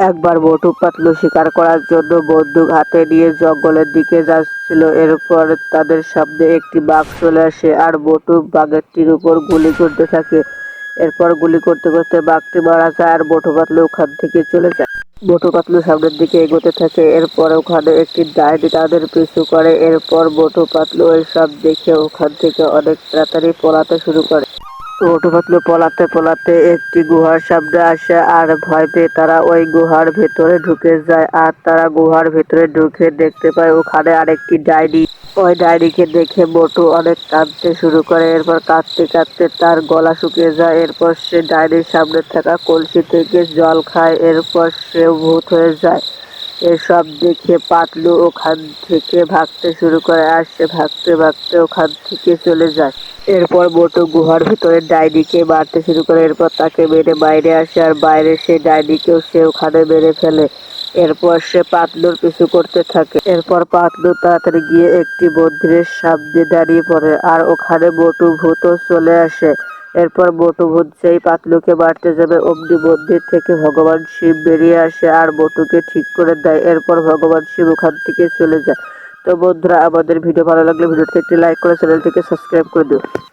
একবার বটু পাতলু শিকার করার জন্য বন্দুক হাতে নিয়ে জঙ্গলের দিকে যাচ্ছিল। এরপর তাদের সামনে একটি বাঘ চলে আসে আর বটু বাঘেরটির উপর গুলি করতে থাকে। এরপর গুলি করতে করতে বাঘটি মারা যায় আর বটু পাতলু ওখান থেকে চলে যায়। বটু পাতলু সামনের দিকে এগোতে থাকে। এরপর ওখানে একটি ডাইনি তাদের পিছু করে। এরপর বটু পাতলু সব দেখে ওখান থেকে অনেক তাড়াতাড়ি পলাতে শুরু করে। পাতলু পলাতে পলাতে একটি গুহার সামনে আসে আর ভয় পেয়ে তারা ওই গুহার ভেতরে ঢুকে যায় আর তারা গুহার ভেতরে ঢুকে দেখতে পায় ওখানে আরেকটি ডাইনি ওই ডাইনিকে দেখে মোটু অনেক কাঁদতে শুরু করে, এরপর কাঁদতে কাঁদতে তার গলা শুকিয়ে যায়, এরপর সে ডাইনির সামনে থাকা কলসি থেকে জল খায়, এরপর সে ভূত হয়ে যায়। এসব দেখে পাতলু ওখান থেকে ভাগতে শুরু করে আর সে ভাগতে ভাগতে ওখান থেকে চলে যায়। এরপর মোটু গুহার ভিতরে ডাইনিকে মারতে শুরু করে। এরপর তাকে মেরে বাইরে আসে আর বাইরে সে ডাইনিকেও সে ওখানে মেরে ফেলে। এরপর সে পাতলুর পিছু করতে থাকে। এরপর পাতলু তাড়াতাড়ি গিয়ে একটি মন্দিরের সামনে দাঁড়িয়ে পড়ে আর ওখানে মোটু ভূতও চলে আসে। এরপর মোটু ভূত সেই পাতলুকে মারতে যাবে। অমনি মন্দির থেকে ভগবান শিব বেরিয়ে আসে আর মোটুকে ঠিক করে দেয়। এরপর ভগবান শিব ওখান থেকে চলে যায়। তো বন্ধুরা আমাদের ভিডিও ভালো লাগলে ভিডিওতে একটি লাইক করে চ্যানেলটিকে সাবস্ক্রাইব করে দিও।